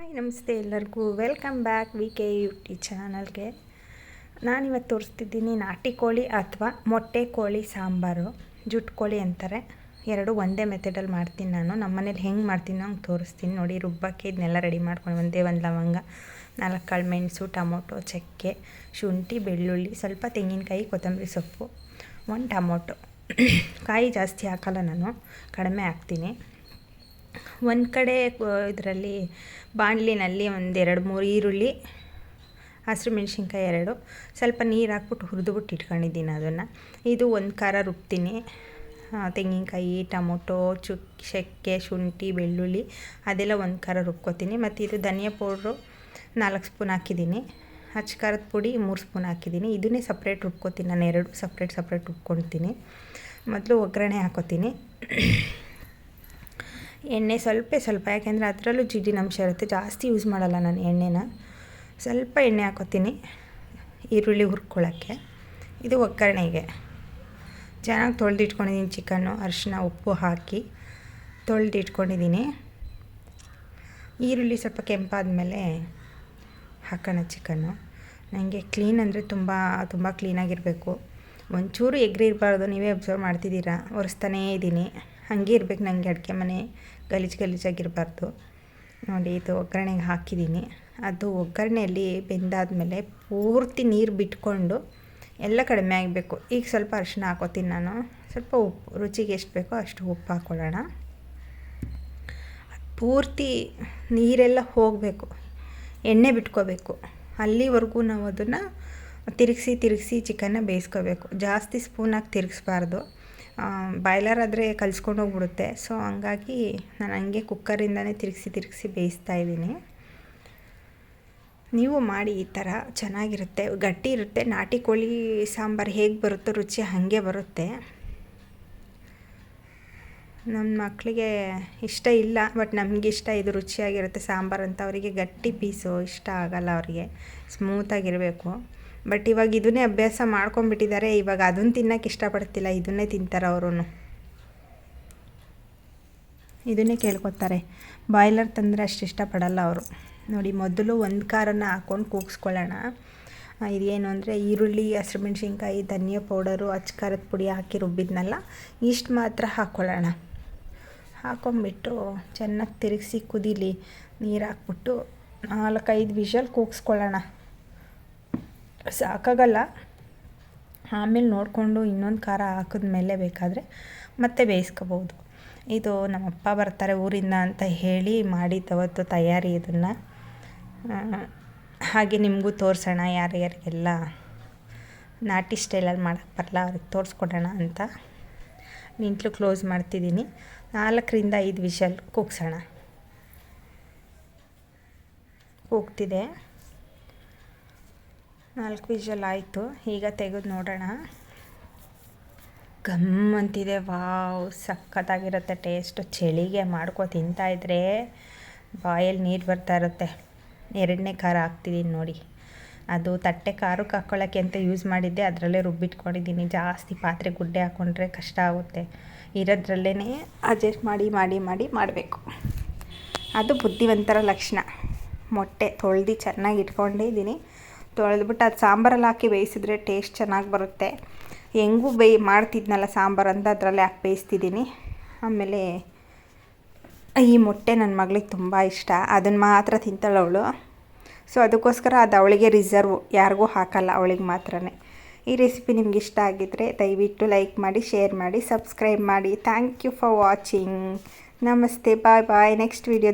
Hi, ನಮಸ್ತೆ ಎಲ್ಲರಿಗೂ. Welcome back V K YouTube ಚಾನಲ್ಗೆ. ನಾನಿವತ್ತು ತೋರಿಸ್ತಿದ್ದೀನಿ ನಾಟಿ ಕೋಳಿ ಅಥವಾ ಮೊಟ್ಟೆ ಕೋಳಿ ಸಾಂಬಾರು, ಜುಟ್ ಕೋಳಿ ಅಂತಾರೆ. ಎರಡು ಒಂದೇ ಮೆಥಡಲ್ಲಿ ಮಾಡ್ತೀನಿ ನಾನು. ನಮ್ಮ ಮನೇಲಿ ಹೆಂಗೆ ಮಾಡ್ತೀನಿ ಹಂಗೆ ತೋರಿಸ್ತೀನಿ ನೋಡಿ. ರುಬ್ಬಕ್ಕೆ ಇದನ್ನೆಲ್ಲ ರೆಡಿ ಮಾಡ್ಕೊಂಡು ಒಂದೇ ಒಂದು ಲವಂಗ, ನಾಲ್ಕು ಕಾಳು ಮೆಣಸು, ಟೊಮೊಟೊ, ಚಕ್ಕೆ, ಶುಂಠಿ, ಬೆಳ್ಳುಳ್ಳಿ, ಸ್ವಲ್ಪ ತೆಂಗಿನಕಾಯಿ, ಕೊತ್ತಂಬರಿ ಸೊಪ್ಪು, ಒಂದು ಟೊಮೊಟೊ. ಕಾಯಿ ಜಾಸ್ತಿ ಹಾಕಲ್ಲ ನಾನು, ಕಡಿಮೆ ಹಾಕ್ತೀನಿ. ಒಂದು ಕಡೆ ಇದರಲ್ಲಿ ಬಾಣಲಿನಲ್ಲಿ ಒಂದು ಎರಡು ಮೂರು ಈರುಳ್ಳಿ, ಹಸಿರು ಮೆಣಸಿನ್ಕಾಯಿ ಎರಡು. ಸ್ವಲ್ಪ ನೀರು ಹಾಕ್ಬಿಟ್ಟು ಹುರಿದುಬಿಟ್ಟು ಇಟ್ಕೊಂಡಿದ್ದೀನಿ ಅದನ್ನು. ಇದು ಒಂದು ಖಾರ ರುಬ್ತೀನಿ. ತೆಂಗಿನಕಾಯಿ, ಟೊಮೊಟೊ ಚುಕ್ ಚಕ್ಕೆ ಶುಂಠಿ, ಬೆಳ್ಳುಳ್ಳಿ, ಅದೆಲ್ಲ ಒಂದು ಖಾರ ರುಬ್ಕೋತೀನಿ. ಮತ್ತು ಇದು ಧನಿಯಾ ಪೌಡ್ರು ನಾಲ್ಕು ಸ್ಪೂನ್ ಹಾಕಿದ್ದೀನಿ. ಹಚ್ಚ ಖಾರದ ಪುಡಿ ಮೂರು ಸ್ಪೂನ್ ಹಾಕಿದ್ದೀನಿ. ಇದನ್ನೇ ಸಪ್ರೇಟ್ ರುಬ್ಕೊತೀನಿ. ನಾನು ಎರಡು ಸಪ್ರೇಟ್ ಸಪ್ರೇಟ್ ರುಬ್ಕೊಳ್ತೀನಿ. ಮೊದಲು ಒಗ್ಗರಣೆ ಹಾಕೋತೀನಿ. ಎಣ್ಣೆ ಸ್ವಲ್ಪ ಸ್ವಲ್ಪ ಯಾಕೆಂದರೆ ಅದರಲ್ಲೂ ಜಿಡ್ಡಿನ ಅಂಶ ಇರುತ್ತೆ. ಜಾಸ್ತಿ ಯೂಸ್ ಮಾಡಲ್ಲ ನಾನು ಎಣ್ಣೆನ. ಸ್ವಲ್ಪ ಎಣ್ಣೆ ಹಾಕೋತೀನಿ. ಈರುಳ್ಳಿ ಹುರ್ಕೊಳ್ಳೋಕ್ಕೆ. ಇದು ಒಗ್ಗರಣೆಗೆ. ಚೆನ್ನಾಗಿ ತೊಳೆದಿಟ್ಕೊಂಡಿದ್ದೀನಿ ಚಿಕನ್ನು ಅರಿಶಿನ ಉಪ್ಪು ಹಾಕಿ ತೊಳೆದಿಟ್ಕೊಂಡಿದ್ದೀನಿ ಈರುಳ್ಳಿ ಸ್ವಲ್ಪ ಕೆಂಪಾದ ಮೇಲೆ ಹಾಕೋಣ ಚಿಕನ್ನು. ನನಗೆ ಕ್ಲೀನ್ ಅಂದರೆ ತುಂಬ ತುಂಬ ಕ್ಲೀನಾಗಿರಬೇಕು ಒಂಚೂರು ಎಗ್ರಿ ಇರಬಾರ್ದು ನೀವೇ ಅಬ್ಸರ್ವ್ ಮಾಡ್ತಿದ್ದೀರಾ? ಒರೆಸ್ತಾನೇ ಇದ್ದೀನಿ ಹಾಗೆ ಇರ್ಬೇಕು ನನಗೆ ಅಡುಗೆ ಮನೆ ಗಲೀಜು ಗಲೀಜಾಗಿರಬಾರ್ದು ನೋಡಿ ಇದು ಒಗ್ಗರಣೆಗೆ ಹಾಕಿದ್ದೀನಿ. ಅದು ಒಗ್ಗರಣೆಯಲ್ಲಿ ಬೆಂದಾದಮೇಲೆ ಪೂರ್ತಿ ನೀರು ಬಿಟ್ಕೊಂಡು ಎಲ್ಲ ಕಡಿಮೆ ಆಗಬೇಕು. ಈಗ ಸ್ವಲ್ಪ ಅರಿಶಿನ ಹಾಕೋತೀನಿ ನಾನು. ಸ್ವಲ್ಪ ಉಪ್ಪು, ರುಚಿಗೆ ಎಷ್ಟು ಬೇಕೋ ಅಷ್ಟು ಉಪ್ಪು ಹಾಕ್ಕೊಳ್ಳೋಣ ಪೂರ್ತಿ ನೀರೆಲ್ಲ ಹೋಗಬೇಕು. ಎಣ್ಣೆ ಬಿಟ್ಕೋಬೇಕು. ಅಲ್ಲಿವರೆಗೂ ನಾವು ಅದನ್ನು ತಿರುಗಿಸಿ ತಿರುಗಿಸಿ ಚಿಕನ್ನ ಬೇಯಿಸ್ಕೋಬೇಕು. ಜಾಸ್ತಿ ಸ್ಪೂನಾಗಿ ತಿರುಗಿಸ್ಬಾರ್ದು. ಬಾಯ್ಲರ್ ಆದರೆ ಕಲ್ಸ್ಕೊಂಡು ಹೋಗ್ಬಿಡುತ್ತೆ. ಸೊ ಹಂಗಾಗಿ ನಾನು ಹಂಗೆ ಕುಕ್ಕರಿಂದನೇ ತಿರುಗಿಸಿ ತಿರುಗಿಸಿ ಬೇಯಿಸ್ತಾ ಇದ್ದೀನಿ. ನೀವು ಮಾಡಿ ಈ ಥರ ಚೆನ್ನಾಗಿರುತ್ತೆ. ಗಟ್ಟಿ ಇರುತ್ತೆ. ನಾಟಿ ಕೋಳಿ ಸಾಂಬಾರು ಹೇಗೆ ಬರುತ್ತೋ ರುಚಿ ಹಾಗೆ ಬರುತ್ತೆ. ನನ್ನ ಮಕ್ಕಳಿಗೆ ಇಷ್ಟ ಇಲ್ಲ ಬಟ್ ನಮಗೆ ಇಷ್ಟ ಇದು ರುಚಿಯಾಗಿರುತ್ತೆ. ಸಾಂಬಾರು ಅಂತ ಅವರಿಗೆ ಗಟ್ಟಿ ಪೀಸು ಇಷ್ಟ ಆಗಲ್ಲ ಅವರಿಗೆ. ಸ್ಮೂತಾಗಿರಬೇಕು ಬಟ್ ಇವಾಗ ಇದನ್ನೇ ಅಭ್ಯಾಸ ಮಾಡ್ಕೊಂಡ್ಬಿಟ್ಟಿದ್ದಾರೆ. ಇವಾಗ ಅದನ್ನು ತಿನ್ನೋಕೆ ಇಷ್ಟಪಡ್ತಿಲ್ಲ. ಇದನ್ನೇ ತಿಂತಾರೆ ಅವರು ಇದನ್ನೇ ಕೇಳ್ಕೊತಾರೆ. ಬಾಯ್ಲರ್ ತಂದರೆ ಅಷ್ಟು ಇಷ್ಟಪಡಲ್ಲ ಅವರು. ನೋಡಿ, ಮೊದಲು ಒಂದು ಖಾರನ್ನು ಹಾಕ್ಕೊಂಡು ಕೂಗಿಸ್ಕೊಳ್ಳೋಣ. ಇದೇನು ಅಂದರೆ ಈರುಳ್ಳಿ, ಹಸಿಮೆಣ್ಸಿನ್ಕಾಯಿ, ಧನಿಯಾ ಪೌಡರು, ಅಚ್ಚ ಖಾರದ ಪುಡಿ ಹಾಕಿ ರುಬ್ಬಿದ್ನಲ್ಲ, ಇಷ್ಟು ಮಾತ್ರ ಹಾಕ್ಕೊಳ್ಳೋಣ ಹಾಕೊಂಬಿಟ್ಟು ಚೆನ್ನಾಗಿ ತಿರುಗಿಸಿ ಕುದೀಲಿ, ನೀರು ಹಾಕ್ಬಿಟ್ಟು ನಾಲ್ಕೈದು ವಿಷಲ್ ಕೂಗಿಸ್ಕೊಳ್ಳೋಣ. ಸಾಕಾಗಲ್ಲ. ಆಮೇಲೆ ನೋಡಿಕೊಂಡು ಇನ್ನೊಂದು ಖಾರ ಹಾಕಿದ್ಮೇಲೆ ಬೇಕಾದರೆ ಮತ್ತೆ ಬೇಯಿಸ್ಕೋಬೋದು. ಇದು ನಮ್ಮಪ್ಪ ಬರ್ತಾರೆ ಊರಿಂದ ಅಂತ ಹೇಳಿ ಮಾಡಿದ್ದವತ್ತು ತಯಾರಿ ಇದನ್ನು. ಹಾಗೆ ನಿಮಗೂ ತೋರಿಸೋಣ ಯಾರ್ಯಾರಿಗೆಲ್ಲ ನಾಟಿ ಸ್ಟೈಲಲ್ಲಿ ಮಾಡೋಕ್ಕೆ ಬರಲ್ಲ ಅವ್ರಿಗೆ ತೋರಿಸ್ಕೊಡೋಣ ಅಂತ. ನಿಂತಲು ಕ್ಲೋಸ್ ಮಾಡ್ತಿದ್ದೀನಿ. ನಾಲ್ಕರಿಂದ ಐದು ವಿಷಲ್ ಕೂಗ್ಸೋಣ. ಕೂಗ್ತಿದೆ. ನಾಲ್ಕು ವಿಷಲ್ ಆಯಿತು. ಈಗ ತೆಗೆದು ನೋಡೋಣ. ಘಮ್ ಅಂತಿದೆ. ವಾವ್, ಸಖತ್ತಾಗಿರುತ್ತೆ ಟೇಸ್ಟು ಚಳಿಗೆ ಮಾಡ್ಕೊ ತಿಂತಾಯಿದ್ರೆ ಬಾಯಲ್ಲಿ ನೀರು ಬರ್ತಾ ಇರುತ್ತೆ. ಎರಡನೇ ಖಾರ ಹಾಕ್ತಿದ್ದೀನಿ ನೋಡಿ. ಅದು ತಟ್ಟೆ ಖಾರಕ್ಕೆ ಹಾಕ್ಕೊಳ್ಳೋಕ್ಕೆ ಅಂತ ಯೂಸ್ ಮಾಡಿದ್ದೆ, ಅದರಲ್ಲೇ ರುಬ್ಬಿಟ್ಕೊಂಡಿದ್ದೀನಿ. ಜಾಸ್ತಿ ಪಾತ್ರೆ ಗುಡ್ಡೆ ಹಾಕ್ಕೊಂಡ್ರೆ ಕಷ್ಟ ಆಗುತ್ತೆ. ಇರೋದ್ರಲ್ಲೇ ಅಡ್ಜಸ್ಟ್ ಮಾಡಿ ಮಾಡಿ ಮಾಡಿ ಮಾಡಬೇಕು. ಅದು ಬುದ್ಧಿವಂತರ ಲಕ್ಷಣ. ಮೊಟ್ಟೆ ತೊಳೆದು ಚೆನ್ನಾಗಿ ಇಟ್ಕೊಂಡಿದ್ದೀನಿ ತೊಳೆದ್ಬಿಟ್ಟು ಅದು ಸಾಂಬಾರಲ್ಲಿ ಹಾಕಿ ಬೇಯಿಸಿದ್ರೆ ಟೇಸ್ಟ್ ಚೆನ್ನಾಗಿ ಬರುತ್ತೆ. ಹೆಂಗೂ ಬೇಯಿ ಮಾಡ್ತಿದ್ನಲ್ಲ ಸಾಂಬಾರು ಅಂತ ಅದರಲ್ಲೇ ಹಾಕಿ ಬೇಯಿಸ್ತಿದ್ದೀನಿ. ಆಮೇಲೆ ಈ ಮೊಟ್ಟೆ ನನ್ನ ಮಗಳಿಗೆ ತುಂಬ ಇಷ್ಟ. ಅದನ್ನು ಮಾತ್ರ ತಿಂತಾಳೆ ಅವಳು. ಸೊ, ಅದಕ್ಕೋಸ್ಕರ ಅದು ಅವಳಿಗೆ ರಿಸರ್ವ್ ಯಾರಿಗೂ ಹಾಕಲ್ಲ, ಅವಳಿಗೆ ಮಾತ್ರನೇ. ಈ ರೆಸಿಪಿ ನಿಮ್ಗೆ ಇಷ್ಟ ಆಗಿದ್ದರೆ ದಯವಿಟ್ಟು ಲೈಕ್ ಮಾಡಿ, ಶೇರ್ ಮಾಡಿ, ಸಬ್ಸ್ಕ್ರೈಬ್ ಮಾಡಿ. Thank you for watching. ನಮಸ್ತೆ, ಬಾಯ್ ಬಾಯ್. Next video